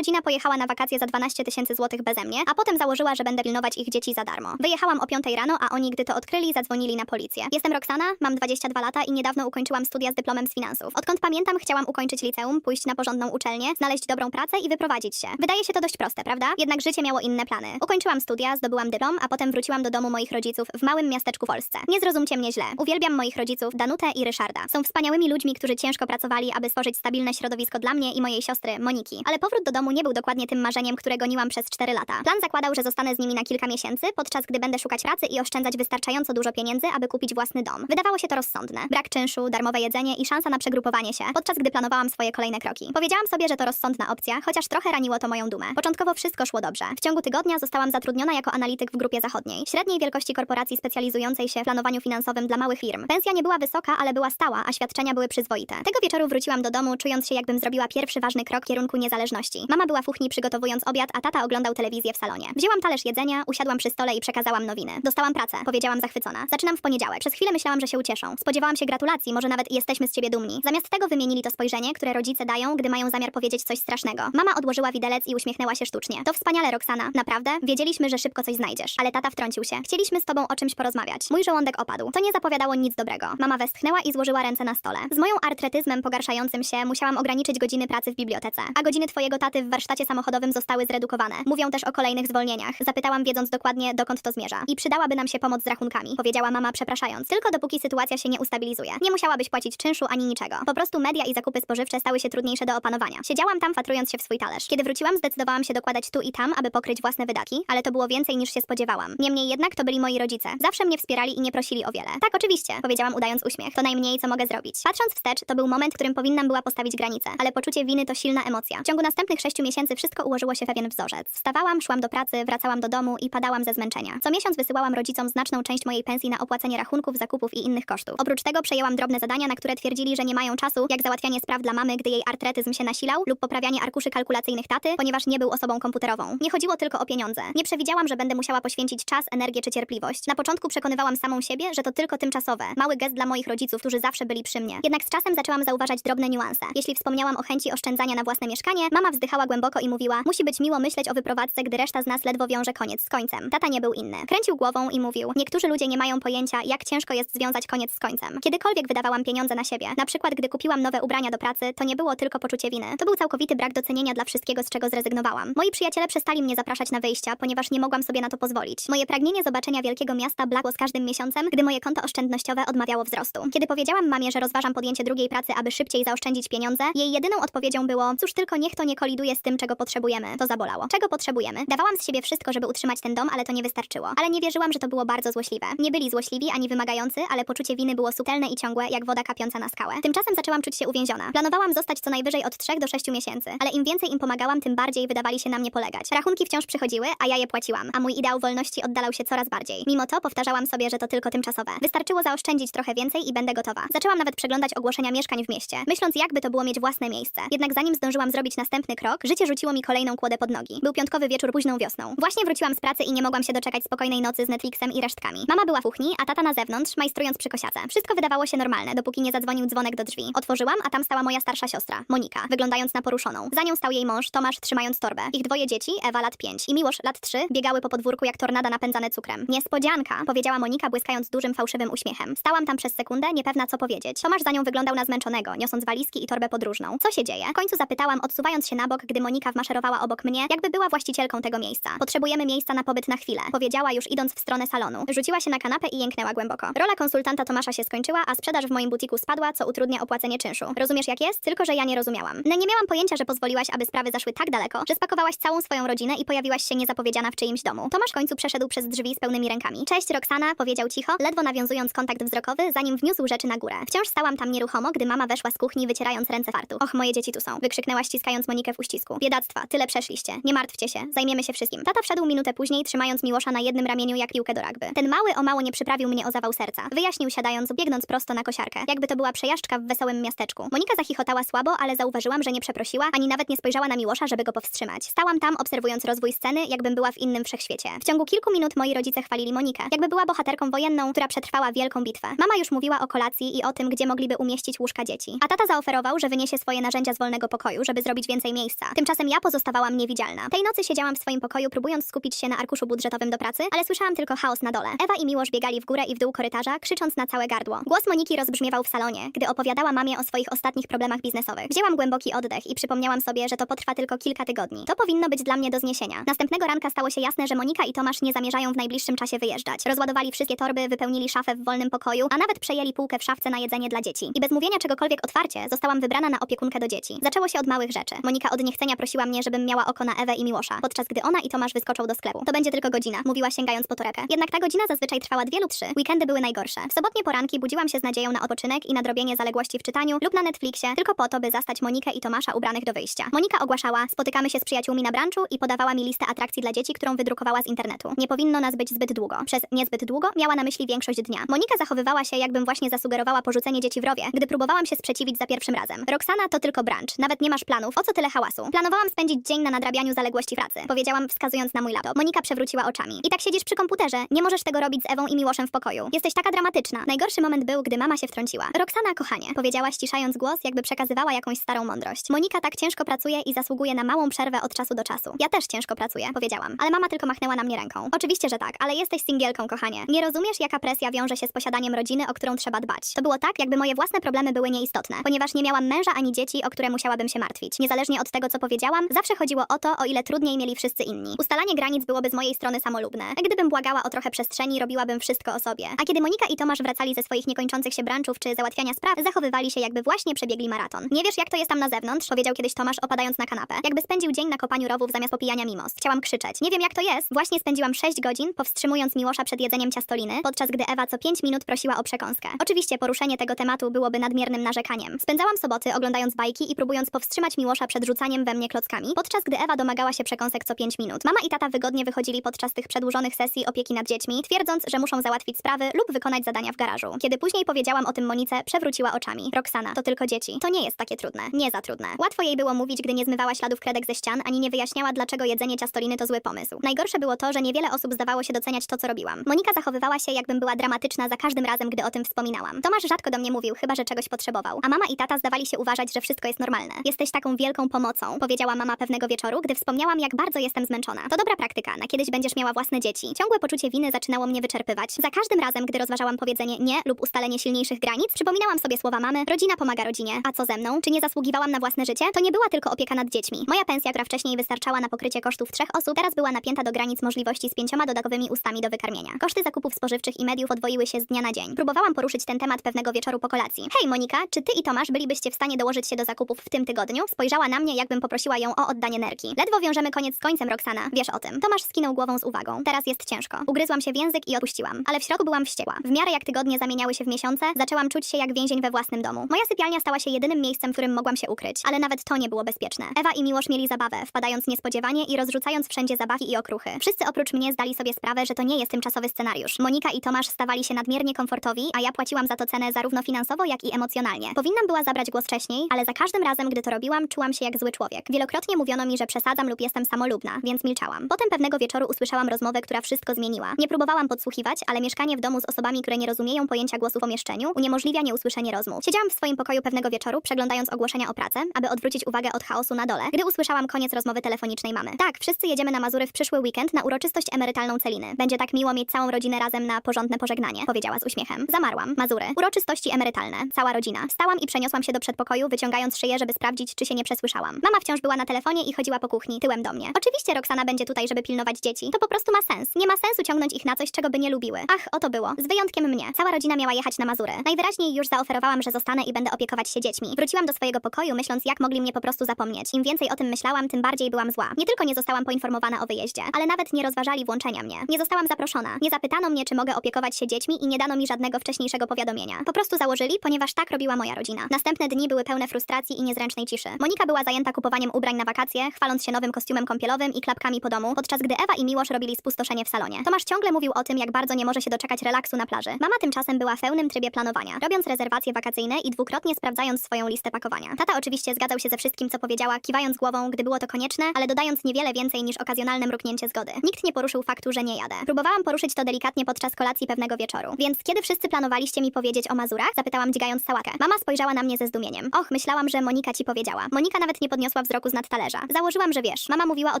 rodzina pojechała na wakacje za 12 tysięcy złotych beze mnie, a potem założyła, że będę pilnować ich dzieci za darmo. Wyjechałam o 5 rano, a oni, gdy to odkryli, zadzwonili na policję. Jestem Roxana, mam 22 lata i niedawno ukończyłam studia z dyplomem z finansów. Odkąd pamiętam, chciałam ukończyć liceum, pójść na porządną uczelnię, znaleźć dobrą pracę i wyprowadzić się. Wydaje się to dość proste, prawda? Jednak życie miało inne plany. Ukończyłam studia, zdobyłam dyplom, a potem wróciłam do domu moich rodziców w małym miasteczku w Polsce. Nie zrozumcie mnie źle. Uwielbiam moich rodziców, Danutę i Ryszarda. Są wspaniałymi ludźmi, którzy ciężko pracowali, aby stworzyć stabilne środowisko dla mnie i mojej siostry Moniki. Ale powrót do domu nie był dokładnie tym marzeniem, które goniłam przez 4 lata. Plan zakładał, że zostanę z nimi na kilka miesięcy, podczas gdy będę szukać pracy i oszczędzać wystarczająco dużo pieniędzy, aby kupić własny dom. Wydawało się to rozsądne. Brak czynszu, darmowe jedzenie i szansa na przegrupowanie się, podczas gdy planowałam swoje kolejne kroki. Powiedziałam sobie, że to rozsądna opcja, chociaż trochę raniło to moją dumę. Początkowo wszystko szło dobrze. W ciągu tygodnia zostałam zatrudniona jako analityk w grupie zachodniej, średniej wielkości korporacji specjalizującej się w planowaniu finansowym dla małych firm. Pensja nie była wysoka, ale była stała, a świadczenia były przyzwoite. Tego wieczoru wróciłam do domu, czując się jakbym zrobiła pierwszy ważny krok w kierunku niezależności. Mama była w kuchni przygotowując obiad, a tata oglądał telewizję w salonie. Wzięłam talerz jedzenia, usiadłam przy stole i przekazałam nowiny. Dostałam pracę, powiedziałam zachwycona. Zaczynam w poniedziałek. Przez chwilę myślałam, że się ucieszą. Spodziewałam się gratulacji, może nawet jesteśmy z ciebie dumni. Zamiast tego wymienili to spojrzenie, które rodzice dają, gdy mają zamiar powiedzieć coś strasznego. Mama odłożyła widelec i uśmiechnęła się sztucznie. To wspaniale, Roxana. Naprawdę? Wiedzieliśmy, że szybko coś znajdziesz. Ale tata wtrącił się. Chcieliśmy z tobą o czymś porozmawiać. Mój żołądek opadł. To nie zapowiadało nic dobrego. Mama westchnęła i złożyła ręce na stole. Z moją artretyzmem pogarszającym się musiałam ograniczyć godziny pracy w bibliotece, a godziny twojego taty w warsztacie samochodowym zostały zredukowane. Mówią też o kolejnych zwolnieniach. Zapytałam, wiedząc dokładnie, dokąd to zmierza. I przydałaby nam się pomoc z rachunkami, powiedziała mama przepraszając. Tylko dopóki sytuacja się nie ustabilizuje. Nie musiałabyś płacić czynszu ani niczego. Po prostu media i zakupy spożywcze stały się trudniejsze do opanowania. Siedziałam tam, fatrując się w swój talerz. Kiedy wróciłam, zdecydowałam się dokładać tu i tam, aby pokryć własne wydatki, ale to było więcej niż się spodziewałam. Niemniej jednak to byli moi rodzice. Zawsze mnie wspierali i nie prosili o wiele. Tak, oczywiście, powiedziałam udając uśmiech. To najmniej, co mogę zrobić. Patrząc wstecz, to był moment, w którym powinnam była postawić granicę, ale poczucie winy to silna emocja. W ciągu następnych sześciu miesięcy wszystko ułożyło się w pewien wzorzec. Wstawałam, szłam do pracy, wracałam do domu i padałam ze zmęczenia. Co miesiąc wysyłałam rodzicom znaczną część mojej pensji na opłacenie rachunków, zakupów i innych kosztów. Oprócz tego przejęłam drobne zadania, na które twierdzili, że nie mają czasu, jak załatwianie spraw dla mamy, gdy jej artretyzm się nasilał, lub poprawianie arkuszy kalkulacyjnych taty, ponieważ nie był osobą komputerową. Nie chodziło tylko o pieniądze. Nie przewidziałam, że będę musiała poświęcić czas, energię czy cierpliwość. Na początku przekonywałam samą siebie, że to tylko tymczasowe. Mały gest dla moich rodziców, którzy zawsze byli przy mnie. Jednak z czasem zaczęłam zauważać drobne niuanse. Jeśli wspomniałam o chęci oszczędzania na własne mieszkanie, mama wzdychała głęboko i mówiła: Musi być miło myśleć o wyprowadzce, gdy reszta z nas ledwo wiąże koniec z końcem. Tata nie był inny. Kręcił głową i mówił: Niektórzy ludzie nie mają pojęcia, jak ciężko jest związać koniec z końcem. Kiedykolwiek wydawałam pieniądze na siebie, na przykład gdy kupiłam nowe ubrania do pracy, to nie było tylko poczucie winy. To był całkowity brak docenienia dla wszystkiego, z czego zrezygnowałam. Moi przyjaciele przestali mnie zapraszać na wyjścia, ponieważ nie mogłam sobie na to pozwolić. Moje pragnienie zobaczenia wielkiego miasta blakło z każdym miesiącem, gdy moje konto oszczędnościowe odmawiało wzrostu. Kiedy powiedziałam mamie, że rozważam podjęcie drugiej pracy, aby szybciej zaoszczędzić pieniądze, jej jedyną odpowiedzią było: Cóż, tylko niech to nie koliduje z tym, czego potrzebujemy. To zabolało. Czego potrzebujemy? Dawałam z siebie wszystko, żeby utrzymać ten dom, ale to nie wystarczyło. Ale nie wierzyłam, że to było bardzo złośliwe. Nie byli złośliwi ani wymagający, ale poczucie winy było subtelne i ciągłe, jak woda kapiąca na skałę. Tymczasem zaczęłam czuć się uwięziona. Planowałam zostać co najwyżej od 3 do 6 miesięcy, ale im więcej im pomagałam, tym bardziej wydawali się na mnie polegać. Rachunki wciąż przychodziły, a ja je płaciłam, a mój ideał wolności oddalał się coraz bardziej. Mimo to powtarzałam sobie, że to tylko tymczasowe. Wystarczyło zaoszczędzić trochę więcej i będę gotowa. Zaczęłam nawet przeglądać ogłoszenia mieszkań w mieście, myśląc jakby to było mieć własne miejsce. Jednak zanim zdążyłam zrobić następny krok, życie rzuciło mi kolejną kłodę pod nogi. Był piątkowy wieczór późną wiosną. Właśnie wróciłam z pracy i nie mogłam się doczekać spokojnej nocy z Netflixem i resztkami. Mama była w kuchni, a tata na zewnątrz, majstrując przy kosiace. Wszystko wydawało się normalne, dopóki nie zadzwonił dzwonek do drzwi. Otworzyłam, a tam stała moja starsza siostra, Monika, wyglądając na poruszoną. Za nią stał jej mąż, Tomasz, trzymając torbę. Ich dwoje dzieci, Ewa lat 5 i Miłosz lat 3, biegały po podwórku jak tornada napędzane cukrem. Niespodzianka, powiedziała Monika, błyskając dużym fałszywym uśmiechem. Stałam tam przez sekundę, niepewna co powiedzieć. Tomasz za nią wyglądał na zmęczonego, niosąc walizki i torbę podróżną. Co się dzieje? W końcu zapytałam, odsuwając się na bok, gdy Monika wmaszerowała obok mnie, jakby była właścicielką tego miejsca. Potrzebujemy miejsca na pobyt na chwilę, powiedziała już idąc w stronę salonu. Rzuciła się na kanapę i jęknęła głęboko. Rola konsultanta Tomasza się skończyła, a sprzedaż w moim butiku spadła, co utrudnia opłacenie czynszu. Rozumiesz jak jest? Tylko, że ja nie rozumiałam. No nie miałam pojęcia, że pozwoliłaś, aby sprawy zaszły tak daleko, że spakowałaś całą swoją rodzinę i pojawiłaś się niezapowiedziana w czyimś domu. Tomasz w końcu przeszedł przez drzwi z pełnymi rękami. Cześć Roxana, powiedział cicho, ledwo nawiązując kontakt wzrokowy, zanim wniósł rzeczy na górę. Wciąż stałam tam nieruchomo, gdy mama weszła z kuchni, wycierając ręce fartu. Och, moje dzieci tu są, wykrzyknęła ściskając Monikę w uścisku. Biedactwa, tyle przeszliście. Nie martwcie się, zajmiemy się wszystkim. Tata wszedł minutę później, trzymając Miłosza na jednym ramieniu jak piłkę do rugby. Ten mały o mało nie przyprawił mnie o zawał serca. Wyjaśnił siadając, biegnąc prosto na kosiarkę. Jakby to była przejażdżka w wesołym miasteczku. Monika zachichotała słabo, ale zauważyłam, że nie przeprosiła, ani nawet nie spojrzała na Miłosza, żeby go powstrzymać. Stałam tam, obserwując rozwój sceny, jakbym była w innym wszechświecie. W ciągu kilku minut moi rodzice chwalili Monikę, jakby była bohaterką wojenną, która przetrwała wielką bitwę. Mama już mówiła o kolacji i o tym, gdzie mogliby umieścić łóżka dzieci. A tata zaoferował, że wyniesie swoje narzędzia z wolnego pokoju, żeby zrobić więcej miejsca. Tymczasem ja pozostawałam niewidzialna. Tej nocy siedziałam w swoim pokoju, próbując skupić się na arkuszu budżetowym do pracy, ale słyszałam tylko chaos na dole. Ewa i Miłosz biegali w górę i w dół korytarza, krzycząc na całe gardło. Głos Moniki rozbrzmiewał w salonie, gdy opowiadała mamie o swoich ostatnich problemach biznesowych. Wzięłam głęboki oddech i przypomniałam sobie, że to potrwa tylko kilka tygodni. To powinno być dla mnie do zniesienia. Następnego ranka stało się jasne, że Monika i Tomasz nie zamierzają w najbliższym czasie wyjeżdżać. Rozładowali wszystkie torby, wypełnili szafę w wolnym pokoju, a nawet przejęli półkę w szafce na jedzenie dla dzieci. I bez mówienia czegokolwiek otwarcie, zostałam wybrana na opiekunkę do dzieci. Zaczęło się od małych rzeczy. Monika niechcenia prosiła mnie, żebym miała oko na Ewę i Miłosza, podczas gdy ona i Tomasz wyskoczą do sklepu. To będzie tylko godzina, mówiła sięgając po torebkę. Jednak ta godzina zazwyczaj trwała dwie lub trzy. Weekendy były najgorsze. W sobotnie poranki budziłam się z nadzieją na odpoczynek i nadrobienie zaległości w czytaniu lub na Netflixie, tylko po to, by zastać Monikę i Tomasza ubranych do wyjścia. Monika ogłaszała, spotykamy się z przyjaciółmi na brunchu i podawała mi listę atrakcji dla dzieci, którą wydrukowała z internetu. Nie powinno nas być zbyt długo. Przez niezbyt długo miała na myśli większość dnia. Monika zachowywała się, jakbym właśnie zasugerowała porzucenie dzieci w rowie, gdy próbowałam się sprzeciwić za pierwszym razem. Roxana to tylko brunch, nawet nie masz planów, o co tyle hałasu? Planowałam spędzić dzień na nadrabianiu zaległości pracy, powiedziałam wskazując na mój laptop. Monika przewróciła oczami. I tak siedzisz przy komputerze, nie możesz tego robić z Ewą i Miłoszem w pokoju. Jesteś taka dramatyczna. Najgorszy moment był, gdy mama się wtrąciła. Roxana, kochanie, powiedziała ściszając głos, jakby przekazywała jakąś starą mądrość. Monika tak ciężko pracuje i zasługuje na małą przerwę od czasu do czasu. Ja też ciężko pracuję, powiedziałam, ale mama tylko machnęła na mnie ręką. Oczywiście, że tak, ale jesteś singielką, kochanie. Nie rozumiesz, jaka presja wiąże się z posiadaniem rodziny, o którą trzeba dbać. To było tak, jakby moje własne problemy były nieistotne, ponieważ nie miałam męża ani dzieci, o które musiałabym się martwić. Niezależnie od tego, co powiedziałam, zawsze chodziło o to, o ile trudniej mieli wszyscy inni. Ustalanie granic byłoby z mojej strony samolubne. Gdybym błagała o trochę przestrzeni, robiłabym wszystko o sobie. A kiedy Monika i Tomasz wracali ze swoich niekończących się brunchów czy załatwiania spraw, zachowywali się jakby właśnie przebiegli maraton. Nie wiesz, jak to jest tam na zewnątrz, powiedział kiedyś Tomasz, opadając na kanapę. Jakby spędził dzień na kopaniu rowów zamiast popijania mimos. Chciałam krzyczeć. Nie wiem, jak to jest. Właśnie spędziłam 6 godzin, powstrzymując Miłosza przed jedzeniem ciastoliny, podczas gdy Ewa co 5 minut prosiła o przekąskę. Oczywiście poruszenie tego tematu byłoby nadmiernym narzekaniem. Spędzałam soboty oglądając bajki i próbując powstrzymać Miłosza przed rzucaniem we mnie klockami, podczas gdy Ewa domagała się przekąsek co 5 minut. Mama i tata wygodnie wychodzili podczas tych przedłużonych sesji opieki nad dziećmi, twierdząc, że muszą załatwić sprawy lub wykonać zadania w garażu. Kiedy później powiedziałam o tym Monice, przewróciła oczami. Roxana, to tylko dzieci. To nie jest takie trudne. Nie za trudne. Łatwo jej było mówić, gdy nie zmywała śladów kredek ze ścian, ani nie wyjaśniała, dlaczego jedzenie ciastoliny to zły pomysł. Najgorsze było to, że niewiele osób zdawało się doceniać to, co robiłam. Monika zachowywała się, jakbym była dramatyczna za każdym razem, gdy o tym wspominałam. Tomasz rzadko do mnie mówił, chyba że czegoś potrzebował. A mama i tata zdawali się uważać, że wszystko jest normalne. Jesteś taką wielką pomocą, powiedziała mama pewnego wieczoru, gdy wspomniałam, jak bardzo jestem zmęczona. To dobra praktyka, na kiedyś będziesz miała własne dzieci. Ciągłe poczucie winy zaczynało mnie wyczerpywać. Za każdym razem, gdy rozważałam powiedzenie nie lub ustalenie silniejszych granic, przypominałam sobie słowa mamy, rodzina pomaga rodzinie. A co ze mną? Czy nie zasługiwałam na własne życie? To nie była tylko opieka nad dziećmi. Moja pensja, która wcześniej wystarczała na pokrycie kosztów trzech osób, teraz była napięta do granic możliwości z pięcioma dodatkowymi ustami do wykarmienia. Koszty zakupów spożywczych i mediów odwoiły się z dnia na dzień. Próbowałam poruszyć ten temat pewnego wieczoru po kolacji. Hej Monika, czy ty i Tomasz bylibyście w stanie dołożyć się do zakupów w tym tygodniu? Spojrzała na mnie, jakbym poprosiła ją o oddanie nerki. Ledwo wiążemy koniec z końcem, Roxana. Wiesz o tym. Tomasz skinął głową z uwagą. Teraz jest ciężko. Ugryzłam się w język i odpuściłam. Ale w środku byłam wściekła. W miarę jak tygodnie zamieniały się w miesiące, zaczęłam czuć się jak więzień we własnym domu. Moja sypialnia stała się jedynym miejscem, w którym mogłam się ukryć. Ale nawet to nie było bezpieczne. Ewa i Miłosz mieli zabawę, wpadając niespodziewanie i rozrzucając wszędzie zabawki i okruchy. Wszyscy oprócz mnie zdali sobie sprawę, że to nie jest tymczasowy scenariusz. Monika i Tomasz stawali się nadmiernie komfortowi, a ja płaciłam za to cenę zarówno finansowo, jak i emocjonalnie. Powinnam była zabrać głos wcześniej, ale za każdym razem, gdy to robiłam, czułam się jak zły człowiek. Wielokrotnie mówiono mi, że przesadzam lub jestem samolubna, więc milczałam. Potem pewnego wieczoru usłyszałam rozmowę, która wszystko zmieniła. Nie próbowałam podsłuchiwać, ale mieszkanie w domu z osobami, które nie rozumieją pojęcia głosu w pomieszczeniu, uniemożliwia nieusłyszenie rozmów. Siedziałam w swoim pokoju pewnego wieczoru, przeglądając ogłoszenia o pracę, aby odwrócić uwagę od chaosu na dole, gdy usłyszałam koniec rozmowy telefonicznej mamy. Tak, wszyscy jedziemy na Mazury w przyszły weekend na uroczystość emerytalną Celiny. Będzie tak miło mieć całą rodzinę razem na porządne pożegnanie, powiedziała z uśmiechem. Zamarłam. Mazury. Uroczystości emerytalne. Cała rodzina. Stałam i przeniosłam się do przedpokoju, wyciągając szyję, żeby sprawdzić, czy się nie przesłyszałam. Mama wciąż była na telefonie i chodziła po kuchni, tyłem do mnie. Oczywiście Roxana będzie tutaj, żeby pilnować dzieci. To po prostu ma sens. Nie ma sensu ciągnąć ich na coś, czego by nie lubiły. Ach, oto było. Z wyjątkiem mnie. Cała rodzina miała jechać na Mazury. Najwyraźniej już zaoferowałam, że zostanę i będę opiekować się dziećmi. Wróciłam do swojego pokoju, myśląc, jak mogli mnie po prostu zapomnieć. Im więcej o tym myślałam, tym bardziej byłam zła. Nie tylko nie zostałam poinformowana o wyjeździe, ale nawet nie rozważali włączenia mnie. Nie zostałam zaproszona. Nie zapytano mnie, czy mogę opiekować się dziećmi i nie dano mi żadnego wcześniejszego powiadomienia. Po prostu założyli, ponieważ tak robiła moja rodzina. Następne dni były pełne frustracji i niezręcznej ciszy. Monika była zajęta kupowaniem ubrań na wakacje, chwaląc się nowym kostiumem kąpielowym i klapkami po domu, podczas gdy Ewa i Miłosz robili spustoszenie w salonie. Tomasz ciągle mówił o tym, jak bardzo nie może się doczekać relaksu na plaży. Mama tymczasem była w pełnym trybie planowania, robiąc rezerwacje wakacyjne i dwukrotnie sprawdzając swoją listę pakowania. Tata oczywiście zgadzał się ze wszystkim, co powiedziała, kiwając głową, gdy było to konieczne, ale dodając niewiele więcej niż okazjonalne mruknięcie zgody. Nikt nie poruszył faktu, że nie jadę. Próbowałam poruszyć to delikatnie podczas kolacji pewnego wieczoru. Więc kiedy wszyscy planowaliście mi powiedzieć o Mazurach? Zapytałam dźgając sałatkę. Mama spojrzała na mnie ze zdumieniem. Och, myślałam, że Monika ci powiedziała. Monika nawet nie podniosła podniosła wzroku z nad talerza. Założyłam, że wiesz. Mama mówiła o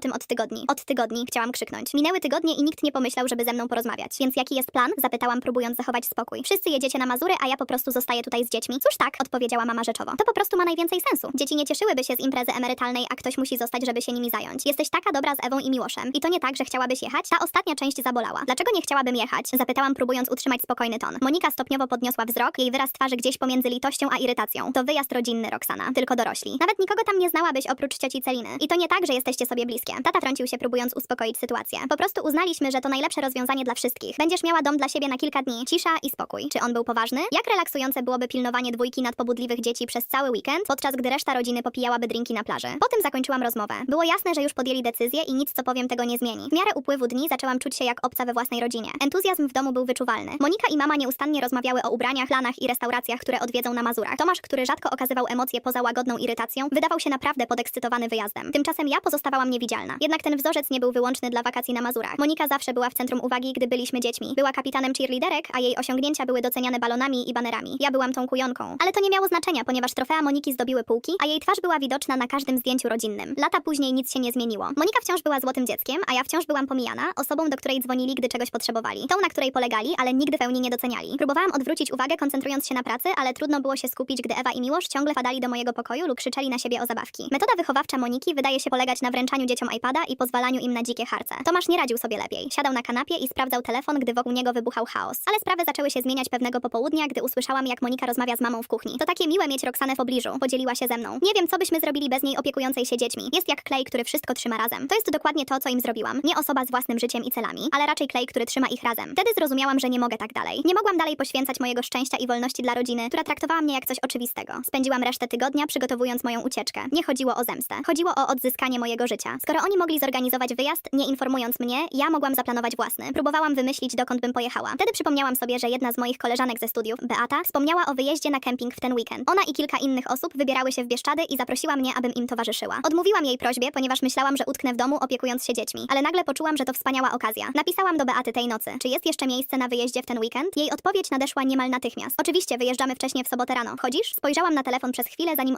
tym od tygodni. Od tygodni, chciałam krzyknąć. Minęły tygodnie i nikt nie pomyślał, żeby ze mną porozmawiać. Więc jaki jest plan? Zapytałam, próbując zachować spokój. Wszyscy jedziecie na Mazury, a ja po prostu zostaję tutaj z dziećmi. Cóż tak, odpowiedziała mama rzeczowo. To po prostu ma najwięcej sensu. Dzieci nie cieszyłyby się z imprezy emerytalnej, a ktoś musi zostać, żeby się nimi zająć. Jesteś taka dobra z Ewą i Miłoszem. I to nie tak, że chciałabyś jechać? Ta ostatnia część zabolała. Dlaczego nie chciałabym jechać? Zapytałam, próbując utrzymać spokojny ton. Monika stopniowo podniosła wzrok, jej wyraz twarzy gdzieś pomiędzy litością a irytacją. To wyjazd rodzinny, Roxana. Tylko dorośli. Nawet nikogo tam nie oprócz cioci Celiny. I to nie tak, że jesteście sobie bliskie. Tata trącił się, próbując uspokoić sytuację. Po prostu uznaliśmy, że to najlepsze rozwiązanie dla wszystkich. Będziesz miała dom dla siebie na kilka dni. Cisza i spokój. Czy on był poważny? Jak relaksujące byłoby pilnowanie dwójki nadpobudliwych dzieci przez cały weekend, podczas gdy reszta rodziny popijałaby drinki na plaży. Po tym zakończyłam rozmowę. Było jasne, że już podjęli decyzję i nic co powiem tego nie zmieni. W miarę upływu dni zaczęłam czuć się jak obca we własnej rodzinie. Entuzjazm w domu był wyczuwalny. Monika i mama nieustannie rozmawiały o ubraniach, planach i restauracjach, które odwiedzą na Mazurach. Tomasz, który rzadko okazywał emocje poza łagodną irytacją, wydawał się naprawdę podekscytowany wyjazdem. Tymczasem ja pozostawałam niewidzialna. Jednak ten wzorzec nie był wyłączny dla wakacji na Mazurach. Monika zawsze była w centrum uwagi, gdy byliśmy dziećmi. Była kapitanem cheerleaderek, a jej osiągnięcia były doceniane balonami i banerami. Ja byłam tą kujonką. Ale to nie miało znaczenia, ponieważ trofea Moniki zdobiły półki, a jej twarz była widoczna na każdym zdjęciu rodzinnym. Lata później nic się nie zmieniło. Monika wciąż była złotym dzieckiem, a ja wciąż byłam pomijana, osobą, do której dzwonili, gdy czegoś potrzebowali. Tą, na której polegali, ale nigdy pełni nie doceniali. Próbowałam odwrócić uwagę, koncentrując się na pracy, ale trudno było się skupić, gdy Ewa i Miłosz ciągle wpadali do mojego pokoju lub krzyczeli na siebie o zabawki. Metoda wychowawcza Moniki wydaje się polegać na wręczaniu dzieciom iPada i pozwalaniu im na dzikie harce. Tomasz nie radził sobie lepiej. Siadał na kanapie i sprawdzał telefon, gdy wokół niego wybuchał chaos. Ale sprawy zaczęły się zmieniać pewnego popołudnia, gdy usłyszałam, jak Monika rozmawia z mamą w kuchni. To takie miłe mieć Roxanę w pobliżu. Podzieliła się ze mną. Nie wiem, co byśmy zrobili bez niej opiekującej się dziećmi. Jest jak klej, który wszystko trzyma razem. To jest dokładnie to, co im zrobiłam. Nie osoba z własnym życiem i celami, ale raczej klej, który trzyma ich razem. Wtedy zrozumiałam, że nie mogę tak dalej. Nie mogłam dalej poświęcać mojego szczęścia i wolności dla rodziny, która traktowała mnie jak coś oczywistego. Spędziłam resztę tygodnia przygotowując moją ucieczkę. Nie chodziło o zemstę. Chodziło o odzyskanie mojego życia. Skoro oni mogli zorganizować wyjazd, nie informując mnie, ja mogłam zaplanować własny. Próbowałam wymyślić, dokąd bym pojechała. Wtedy przypomniałam sobie, że jedna z moich koleżanek ze studiów, Beata, wspomniała o wyjeździe na kemping w ten weekend. Ona i kilka innych osób wybierały się w Bieszczady i zaprosiła mnie, abym im towarzyszyła. Odmówiłam jej prośbie, ponieważ myślałam, że utknę w domu opiekując się dziećmi, ale nagle poczułam, że to wspaniała okazja. Napisałam do Beaty tej nocy, czy jest jeszcze miejsce na wyjeździe w ten weekend? Jej odpowiedź nadeszła niemal natychmiast. Oczywiście wyjeżdżamy wcześniej w sobotę rano. Chodzisz? Spojrzałam na telefon przez chwilę, zanim.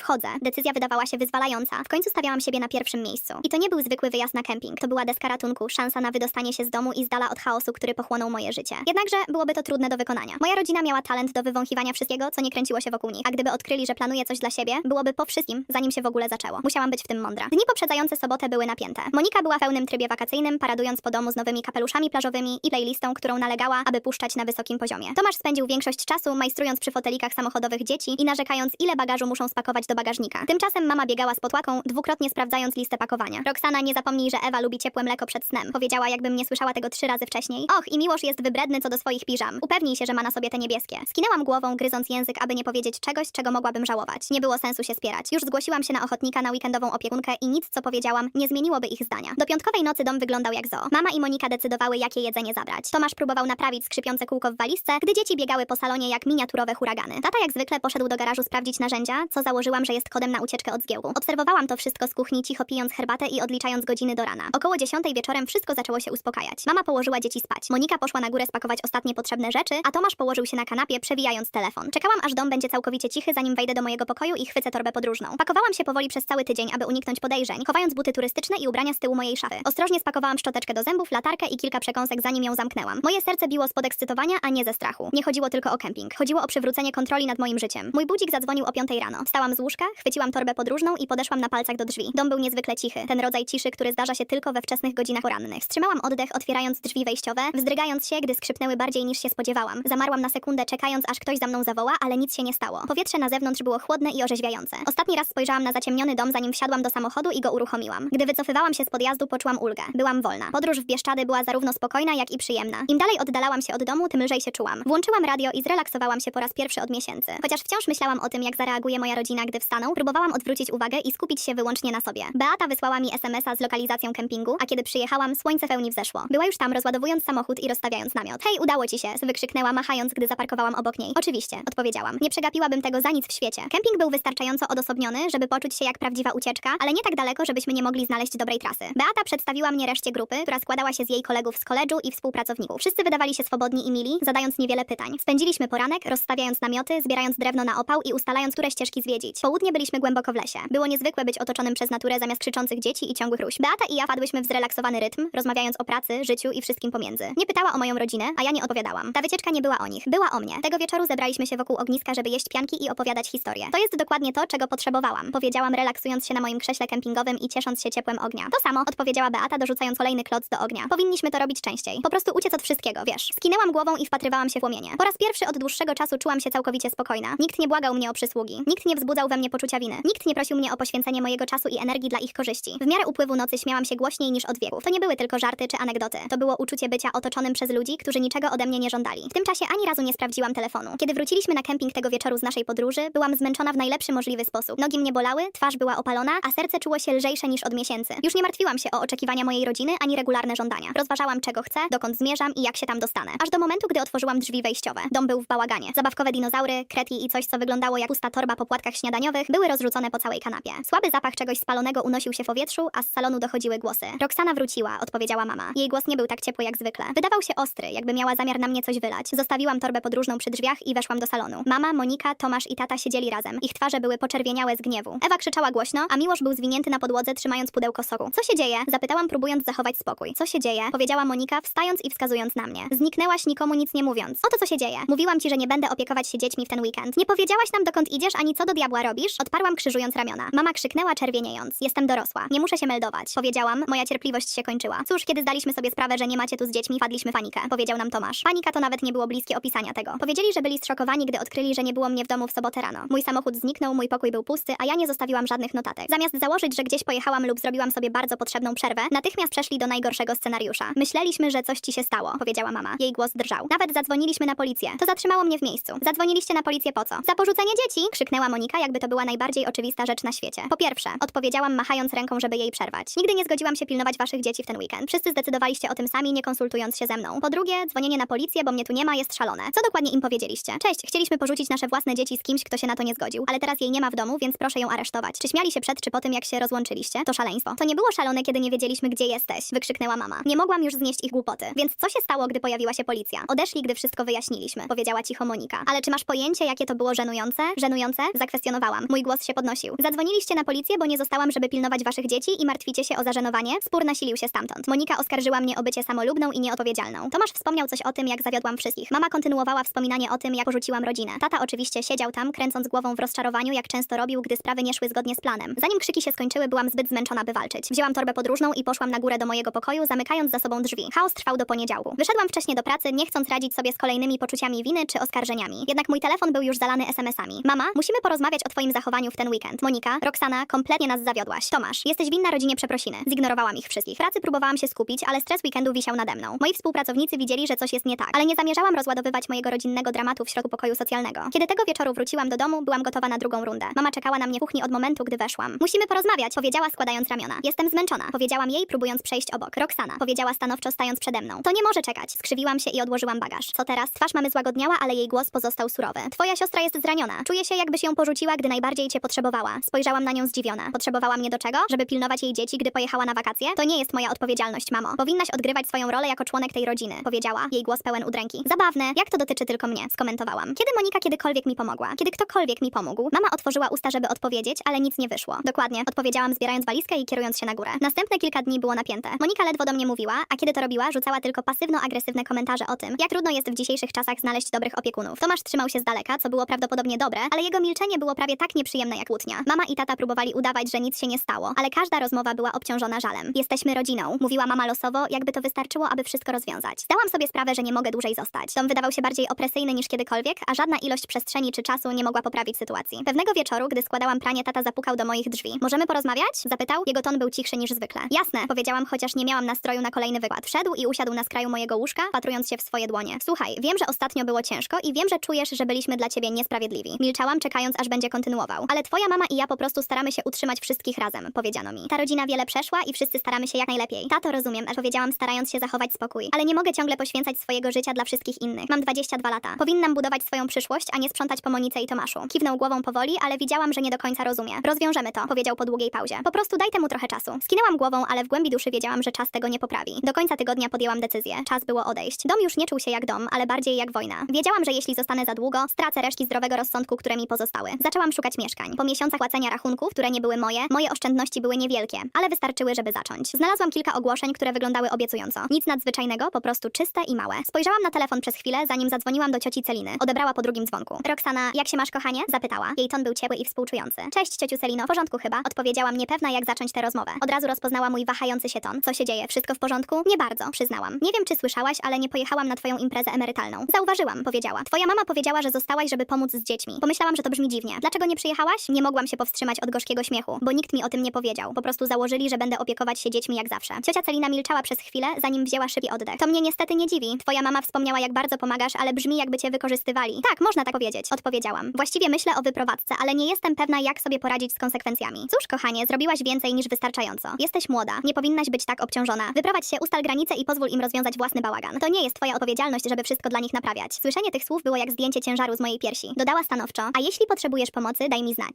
Wchodzę. Decyzja wydawała się wyzwalająca. W końcu stawiałam siebie na pierwszym miejscu. I to nie był zwykły wyjazd na kemping. To była deska ratunku, szansa na wydostanie się z domu i z dala od chaosu, który pochłonął moje życie. Jednakże byłoby to trudne do wykonania. Moja rodzina miała talent do wywąchiwania wszystkiego, co nie kręciło się wokół nich. A gdyby odkryli, że planuję coś dla siebie, byłoby po wszystkim, zanim się w ogóle zaczęło. Musiałam być w tym mądra. Dni poprzedzające sobotę były napięte. Monika była w pełnym trybie wakacyjnym, paradując po domu z nowymi kapeluszami plażowymi i playlistą, którą nalegała, aby puszczać na wysokim poziomie. Tomasz spędził większość czasu majstrując przy fotelikach samochodowych dzieci i narzekając, ile bagażu muszą spakować do bagażnika. Tymczasem mama biegała z potłaką, dwukrotnie sprawdzając listę pakowania. Roxana, nie zapomnij, że Ewa lubi ciepłe mleko przed snem. Powiedziała, jakbym nie słyszała tego trzy razy wcześniej. Och, i Miłosz jest wybredny co do swoich piżam. Upewnij się, że ma na sobie te niebieskie. Skinęłam głową, gryząc język, aby nie powiedzieć czegoś, czego mogłabym żałować. Nie było sensu się spierać. Już zgłosiłam się na ochotnika na weekendową opiekunkę i nic, co powiedziałam, nie zmieniłoby ich zdania. Do piątkowej nocy dom wyglądał jak zoo. Mama i Monika decydowały, jakie jedzenie zabrać. Tomasz próbował naprawić skrzypiące kółko w walizce, gdy dzieci biegały po salonie jak miniaturowe huragany. Tata jak zwykle poszedł do garażu sprawdzić narzędzia, co założyłam, że jest kodem na ucieczkę od zgiełku. Obserwowałam to wszystko z kuchni, cicho pijąc herbatę i odliczając godziny do rana. Około dziesiątej wieczorem wszystko zaczęło się uspokajać. Mama położyła dzieci spać. Monika poszła na górę spakować ostatnie potrzebne rzeczy, a Tomasz położył się na kanapie, przewijając telefon. Czekałam, aż dom będzie całkowicie cichy, zanim wejdę do mojego pokoju i chwycę torbę podróżną. Pakowałam się powoli przez cały tydzień, aby uniknąć podejrzeń, chowając buty turystyczne i ubrania z tyłu mojej szafy. Ostrożnie spakowałam szczoteczkę do zębów, latarkę i kilka przekąsek, zanim ją zamknęłam. Moje serce biło z podekscytowania, a nie ze strachu. Nie chodziło tylko o kemping. Chodziło o przywrócenie kontroli nad moim życiem. Mój budzik zadzwonił o piątej rano. Wstałam z łóżka, chwyciłam torbę podróżną i podeszłam na palcach do drzwi. Dom był niezwykle cichy. Ten rodzaj ciszy, który zdarza się tylko we wczesnych godzinach porannych. Wstrzymałam oddech, otwierając drzwi wejściowe, wzdrygając się, gdy skrzypnęły bardziej niż się spodziewałam. Zamarłam na sekundę, czekając, aż ktoś za mną zawoła, ale nic się nie stało. Powietrze na zewnątrz było chłodne i orzeźwiające. Ostatni raz spojrzałam na zaciemniony dom, zanim wsiadłam do samochodu i go uruchomiłam. Gdy wycofywałam się z podjazdu, poczułam ulgę. Byłam wolna. Podróż w Bieszczady była zarówno spokojna, jak i przyjemna. Im dalej oddalałam się od domu, tym lżej się czułam. Włączyłam radio i zrelaksowałam się po raz pierwszy od miesięcy. Chociaż wciąż myślałam o tym, jak zareaguje moja rodzina, gdy wstaną, próbowałam odwrócić uwagę i skupić się wyłącznie na sobie. Beata wysłała mi SMS-a z lokalizacją kempingu, a kiedy przyjechałam, słońce pełni wzeszło. Była już tam, rozładowując samochód i rozstawiając namiot. Hej, udało ci się, wykrzyknęła, machając, gdy zaparkowałam obok niej. Oczywiście, odpowiedziałam. Nie przegapiłabym tego za nic w świecie. Kemping był wystarczająco odosobniony, żeby poczuć się jak prawdziwa ucieczka, ale nie tak daleko, żebyśmy nie mogli znaleźć dobrej trasy. Beata przedstawiła mnie reszcie grupy, która składała się z jej kolegów z koledżu i współpracowników. Wszyscy wydawali się swobodni i mili, zadając niewiele pytań. Spędziliśmy poranek, rozstawiając namioty, zbierając drewno na opał i ustalając, które ścieżki zwiedzić. Południe byliśmy głęboko w lesie. Lesie. Było niezwykłe być otoczonym przez naturę zamiast krzyczących dzieci i ciągłych ruś. Beata i ja wpadłyśmy w zrelaksowany rytm, rozmawiając o pracy, życiu i wszystkim pomiędzy. Nie pytała o moją rodzinę, a ja nie odpowiadałam. Ta wycieczka nie była o nich, była o mnie. Tego wieczoru zebraliśmy się wokół ogniska, żeby jeść pianki i opowiadać historię. To jest dokładnie to, czego potrzebowałam. Powiedziałam, relaksując się na moim krześle kempingowym i ciesząc się ciepłem ognia. To samo, odpowiedziała Beata, dorzucając kolejny kloc do ognia. Powinniśmy to robić częściej. Po prostu uciec od wszystkiego, wiesz. Skinęłam głową i wpatrywałam się w płomienie. Po raz pierwszy od dłuższego czasu czułam się całkowicie spokojna. Nikt nie błagał mnie o przysługi. Nikt nie wzbudzał we mnie poczucia winy. Nikt nie prosił mnie o poświęcenie mojego czasu i energii dla ich korzyści. W miarę upływu nocy śmiałam się głośniej niż od wieków. To nie były tylko żarty czy anegdoty. To było uczucie bycia otoczonym przez ludzi, którzy niczego ode mnie nie żądali. W tym czasie ani razu nie sprawdziłam telefonu. Kiedy wróciliśmy na kemping tego wieczoru z naszej podróży, byłam zmęczona w najlepszy możliwy sposób. Nogi mnie bolały, twarz była opalona, a serce czuło się lżejsze niż od miesięcy. Już nie martwiłam się o oczekiwania mojej rodziny ani regularne żądania. Rozważałam czego chcę, dokąd zmierzam i jak się tam dostanę. Aż do momentu, gdy otworzyłam drzwi wejściowe. Dom był w bałaganie. Zabawkowe dinozaury, kreti i coś, co wyglądało jak pusta torba po płatkach śniadaniowych, były rozrzucone po całej kanapie. Słaby zapach czegoś spalonego unosił się w powietrzu, a z salonu dochodziły głosy. Roxana wróciła, odpowiedziała mama. Jej głos nie był tak ciepły jak zwykle. Wydawał się ostry, jakby miała zamiar na mnie coś wylać. Zostawiłam torbę podróżną przy drzwiach i weszłam do salonu. Mama, Monika, Tomasz i tata siedzieli razem. Ich twarze były poczerwieniałe z gniewu. Ewa krzyczała głośno, a Miłosz był zwinięty na podłodze, trzymając pudełko soku. Co się dzieje? Zapytałam, próbując zachować spokój. Co się dzieje? Powiedziała Monika, wstając i wskazując na mnie. Zniknęłaś nikomu nic nie mówiąc. Oto co się dzieje. Mówiłam ci, że nie będę opiekować się dziećmi w ten weekend. Nie powiedziałaś nam dokąd idziesz, ani co do diabła robisz? Odparłam krzyżując ramiona. Mama krzyknęła czerwieniejąc. Jestem dorosła. Nie muszę się meldować. Powiedziałam, moja cierpliwość się kończyła. Cóż, kiedy zdaliśmy sobie sprawę, że nie macie tu z dziećmi, wpadliśmy w panikę. Powiedział nam Tomasz. Panika to nawet nie było bliskie opisania tego. Powiedzieli, że byli zszokowani, gdy odkryli, że nie było mnie w domu w sobotę rano. Mój samochód zniknął, mój pokój był pusty, a ja nie zostawiłam żadnych notatek. Zamiast założyć, że gdzieś pojechałam lub zrobiłam sobie bardzo potrzebną przerwę, natychmiast przeszli do najgorszego scenariusza. Myśleliśmy, że coś ci się stało, powiedziała mama. Jej głos drżał. Nawet zadzwoniliśmy na policję. To zatrzymało mnie w miejscu. Zadzwoniliście na policję po co? Za porzucenie dzieci? krzyknęła Monika, jakby to była najbardziej oczywista rzecz na świecie. Po pierwsze, odpowiedziałam machając ręką, żeby jej przerwać. Nigdy nie zgodziłam się pilnować waszych dzieci w ten weekend. Wszyscy zdecydowaliście o tym sami, nie konsultując się ze mną. Po drugie, dzwonienie na policję, bo mnie tu nie ma, jest szalone. Co dokładnie im powiedzieliście? Cześć, chcieliśmy porzucić nasze własne dzieci z kimś, kto się na to nie zgodził, ale teraz jej nie ma w domu, więc proszę ją aresztować. Czy śmiali się przed czy po tym, jak się rozłączyliście? To szaleństwo. To nie było szalone, kiedy nie wiedzieliśmy, gdzie jesteś, wykrzyknęła mama. Nie mogłam już znieść ich głupoty. Więc co się stało, gdy pojawiła się policja? Odeszli, gdy wszystko wyjaśniliśmy, powiedziała cicho Monika. Ale czy masz pojęcie, jakie to było żenujące? Żenujące? Zakwestionowałam. Mój głos się podnosił. Zadzwoniliście na policję, bo nie zostałam, żeby pilnować waszych dzieci i martwicie się o zażenowanie? Spór nasilił się stamtąd. Monika oskarżyła mnie o bycie samolubną i nieodpowiedzialną. Tomasz wspomniał coś o tym, jak zawiodłam wszystkich. Mama kontynuowała wspominanie o tym, jak porzuciłam rodzinę. Tata oczywiście siedział tam, kręcąc głową w rozczarowaniu, jak często robił, gdy sprawy nie szły zgodnie z planem. Zanim krzyki się skończyły, byłam zbyt zmęczona, by walczyć. Wzięłam torbę podróżną i poszłam na górę do mojego pokoju, zamykając za sobą drzwi. Chaos trwał do poniedziałku. Wyszedłam wcześnie do pracy, nie chcąc radzić sobie z kolejnymi poczuciami winy czy oskarżeniami. Jednak mój telefon był już zalany SMS-ami. Mama, musimy porozmawiać o twoim zachowaniu w ten weekend. Monika, Roxana, kompletnie nas zawiodłaś. Tomasz, jesteś winna rodzinie przeprosiny. Zignorowałam ich wszystkich. Pracy próbowałam się skupić, ale stres weekendu wisiał nade mną. Moi współpracownicy widzieli, że coś jest nie tak, ale nie zamierzałam rozładowywać mojego rodzinnego dramatu w środku pokoju socjalnego. Kiedy tego wieczoru wróciłam do domu, byłam gotowa na drugą rundę. Mama czekała na mnie w kuchni od momentu, gdy weszłam. Musimy porozmawiać, powiedziała składając ramiona. Jestem zmęczona, powiedziałam jej, próbując przejść obok. Roxana, powiedziała stanowczo stając przede mną. To nie może czekać. Skrzywiłam się i odłożyłam bagaż. Co teraz? Twarz mamy złagodniała, ale jej głos pozostał surowy. Twoja siostra jest zraniona. Czuję się, jakbyś ją porzuciła, gdy najbardziej cię potrzebowała. Spojrzałam na nią zdziwiona. Potrzebowała mnie do czego? Żeby pilnować jej dzieci, gdy pojechała na wakacje? To nie jest moja odpowiedzialność, mamo. Powinnaś odgrywać swoją rolę jako członek tej rodziny, powiedziała. Jej głos pełen udręki. Zabawne. Jak to dotyczy tylko mnie? Skomentowałam. Kiedy Monika kiedykolwiek mi pomogła? Kiedy ktokolwiek mi pomógł? Mama otworzyła usta, żeby odpowiedzieć, ale nic nie wyszło. Dokładnie. Odpowiedziałam zbierając walizkę i kierując się na górę. Następne kilka dni było napięte. Monika ledwo do mnie mówiła, a kiedy to robiła, rzucała tylko pasywno-agresywne komentarze o tym, jak trudno jest w dzisiejszych czasach znaleźć dobrych opiekunów. Tomasz trzymał się z daleka, co było prawdopodobnie dobre, ale jego milczenie było prawie tak nieprzyjemne jak kłótnia. Mama i tata próbowali udawać, że nic się nie stało, ale każda rozmowa była obciążona żalem. Jesteśmy rodziną, mówiła mama losowo, jakby to wystarczyło, aby wszystko rozwiązać. Zdałam sobie sprawę, że nie mogę dłużej zostać. Dom wydawał się bardziej opresyjny niż kiedykolwiek, a żadna ilość przestrzeni czy czasu nie mogła poprawić sytuacji. Pewnego wieczoru, gdy składałam pranie, tata zapukał do moich drzwi. Możemy porozmawiać? Zapytał. Jego ton był cichszy niż zwykle. Jasne, powiedziałam, chociaż nie miałam nastroju na kolejny wykład. Wszedł i usiadł na skraju mojego łóżka, patrując się w swoje dłonie. Słuchaj, wiem, że ostatnio było ciężko i wiem, że czujesz, że byliśmy dla ciebie niesprawiedliwi. Milczałam, czekając, aż będzie kontynuował. Ale twoja mama i ja po prostu staramy się utrzymać wszystkich razem, powiedziano mi. Ta rodzina wiele przeszła i wszyscy staramy się jak najlepiej. Tato, rozumiem, powiedziałam, starając się zachować spokój. Ale nie mogę ciągle poświęcać swojego życia dla wszystkich innych. Mam 22 lata. Powinnam budować swoją przyszłość, a nie sprzątać po Monice i Tomaszu. Kiwnął głową powoli, ale widziałam, że nie do końca rozumie. Rozwiążemy to, powiedział po długiej pauzie. Po prostu daj temu trochę czasu. Skinęłam głową, ale w głębi duszy wiedziałam, że czas tego nie poprawi. Do końca tygodnia podjęłam decyzję. Czas było odejść. Dom już nie czuł się jak dom, ale bardziej jak wojna. Wiedziałam, że jeśli zostanę za długo, stracę resztki zdrowego rozsądku, które mi pozostały. Zaczęłam szukać mieszkań. Po miesiącach miesiącach płacenia rachunków, które nie były moje, moje oszczędności były niewielkie, ale wystarczyły, żeby zacząć. Znalazłam kilka ogłoszeń, które wyglądały obiecująco. Nic nadzwyczajnego, po prostu czyste i małe. Spojrzałam na telefon przez chwilę, zanim zadzwoniłam do cioci Celiny. Odebrała po drugim dzwonku. Roxana, jak się masz, kochanie? Zapytała. Jej ton był ciepły i współczujący. Cześć, ciociu Celino, w porządku chyba? Odpowiedziałam niepewna, jak zacząć tę rozmowę. Od razu rozpoznała mój wahający się ton. Co się dzieje? Wszystko w porządku? Nie bardzo, przyznałam. Nie wiem, czy słyszałaś, ale nie pojechałam na twoją imprezę emerytalną. Zauważyłam, powiedziała. Twoja mama powiedziała, że zostałaś, żeby pomóc z dziećmi. Pomyślałam, że to brzmi dziwnie. Dlaczego nie przyjechałaś? Nie mogłam się powstrzymać od gorzkiego śmiechu, bo nikt mi o tym nie powiedział. Po prostu założyli, że będę opiekować się dziećmi jak zawsze. Ciocia Celina milczała przez chwilę, zanim wzięła szybki oddech. To mnie niestety nie dziwi. Twoja mama wspomniała, jak bardzo pomagasz, ale brzmi, jakby cię wykorzystywali. Tak, można tak powiedzieć, odpowiedziałam. Właściwie myślę o wyprowadzce, ale nie jestem pewna, jak sobie poradzić z konsekwencjami. Cóż, kochanie, zrobiłaś więcej niż wystarczająco. Jesteś młoda, nie powinnaś być tak obciążona. Wyprowadź się, ustal granice i pozwól im rozwiązać własny bałagan. To nie jest twoja odpowiedzialność, żeby wszystko dla nich naprawiać. Słyszenie tych słów było jak zdjęcie ciężaru z mojej piersi. Dodała stanowczo, a jeśli potrzebujesz pomocy, daj mi znać.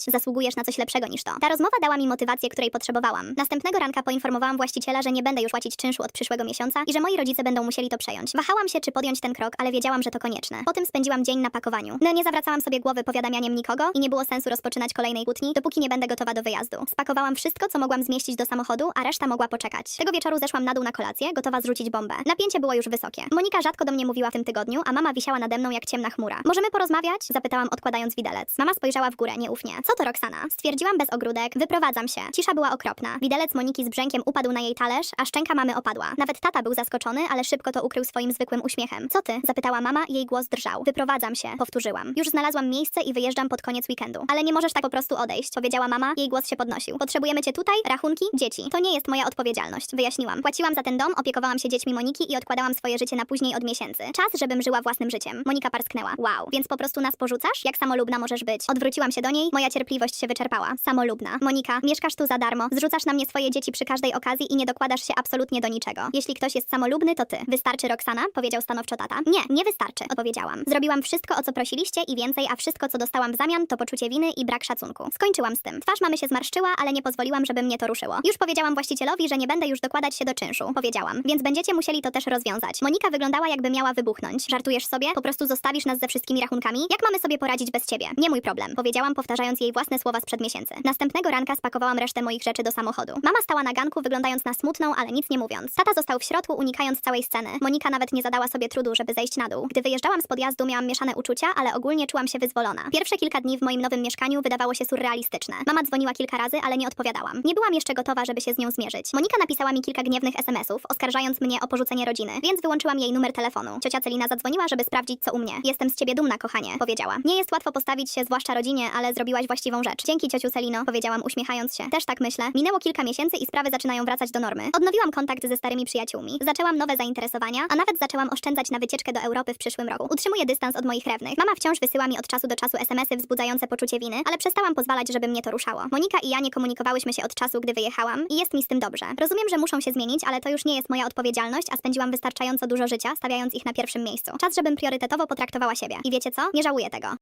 Na coś lepszego niż to. Ta rozmowa dała mi motywację, której potrzebowałam. Następnego ranka poinformowałam właściciela, że nie będę już płacić czynszu od przyszłego miesiąca i że moi rodzice będą musieli to przejąć. Wahałam się, czy podjąć ten krok, ale wiedziałam, że to konieczne. Potem spędziłam dzień na pakowaniu. No nie zawracałam sobie głowy powiadamianiem nikogo i nie było sensu rozpoczynać kolejnej kłótni, dopóki nie będę gotowa do wyjazdu. Spakowałam wszystko, co mogłam zmieścić do samochodu, a reszta mogła poczekać. Tego wieczoru zeszłam na dół na kolację, gotowa zrzucić bombę. Napięcie było już wysokie. Monika rzadko do mnie mówiła w tym tygodniu, a mama wisiała nade mną jak ciemna chmura. Możemy porozmawiać? Zapytałam, odkładając widelec. Mama spojrzała w górę nieufnie. Co to Roxana? Stwierdziłam bez ogródek. Wyprowadzam się. Cisza była okropna. Widelec Moniki z brzękiem upadł na jej talerz, a szczęka mamy opadła. Nawet tata był zaskoczony, ale szybko to ukrył swoim zwykłym uśmiechem. Co ty? Zapytała mama jej głos drżał. Wyprowadzam się, powtórzyłam. Już znalazłam miejsce i wyjeżdżam pod koniec weekendu. Ale nie możesz tak po prostu odejść, powiedziała mama. Jej głos się podnosił. Potrzebujemy cię tutaj, rachunki, dzieci. To nie jest moja odpowiedzialność, wyjaśniłam. Płaciłam za ten dom, opiekowałam się dziećmi Moniki i odkładałam swoje życie na później od miesięcy. Czas, żebym żyła własnym życiem. Monika parsknęła. Wow, więc po prostu nas porzucasz? Jak samolubna możesz być? Odwróciłam się do niej, moja cierpliwość się wyczerpała. Samolubna. Monika, mieszkasz tu za darmo, zrzucasz na mnie swoje dzieci przy każdej okazji i nie dokładasz się absolutnie do niczego. Jeśli ktoś jest samolubny, to ty. Wystarczy Roxana? Powiedział stanowczo tata. Nie, nie wystarczy, odpowiedziałam. Zrobiłam wszystko, o co prosiliście i więcej, a wszystko, co dostałam w zamian, to poczucie winy i brak szacunku. Skończyłam z tym. Twarz mamy się zmarszczyła, ale nie pozwoliłam, żeby mnie to ruszyło. Już powiedziałam właścicielowi, że nie będę już dokładać się do czynszu. Powiedziałam, więc będziecie musieli to też rozwiązać. Monika wyglądała, jakby miała wybuchnąć. Żartujesz sobie? Po prostu zostawisz nas ze wszystkimi rachunkami? Jak mamy sobie poradzić bez ciebie? Nie mój problem, powiedziałam, powtarzając jej własne słowa sprzed miesięcy. Następnego ranka spakowałam resztę moich rzeczy do samochodu. Mama stała na ganku, wyglądając na smutną, ale nic nie mówiąc. Tata został w środku, unikając całej sceny. Monika nawet nie zadała sobie trudu, żeby zejść na dół. Gdy wyjeżdżałam z podjazdu, miałam mieszane uczucia, ale ogólnie czułam się wyzwolona. Pierwsze kilka dni w moim nowym mieszkaniu wydawało się surrealistyczne. Mama dzwoniła kilka razy, ale nie odpowiadałam. Nie byłam jeszcze gotowa, żeby się z nią zmierzyć. Monika napisała mi kilka gniewnych SMS-ów, oskarżając mnie o porzucenie rodziny, więc wyłączyłam jej numer telefonu. Ciocia Celina zadzwoniła, żeby sprawdzić, co u mnie. Jestem z ciebie dumna, kochanie, powiedziała. Nie jest łatwo postawić się, zwłaszcza rodzinie, ale zrobiłaś właściwą rzecz. Dzięki, ciociu Celino, powiedziałam, uśmiechając się. Też tak myślę. Minęło kilka miesięcy i sprawy zaczynają wracać do normy. Odnowiłam kontakt ze starymi przyjaciółmi. Zaczęłam nowe zainteresowania, a nawet zaczęłam oszczędzać na wycieczkę do Europy w przyszłym roku. Utrzymuję dystans od moich krewnych. Mama wciąż wysyła mi od czasu do czasu SMS-y wzbudzające poczucie winy, ale przestałam pozwalać, żeby mnie to ruszało. Monika i ja nie komunikowałyśmy się od czasu, gdy wyjechałam i jest mi z tym dobrze. Rozumiem, że muszą się zmienić, ale to już nie jest moja odpowiedzialność, a spędziłam wystarczająco dużo życia, stawiając ich na pierwszym miejscu. Czas, żebym priorytetowo potraktowała siebie. I wiecie co? Nie żałuję tego.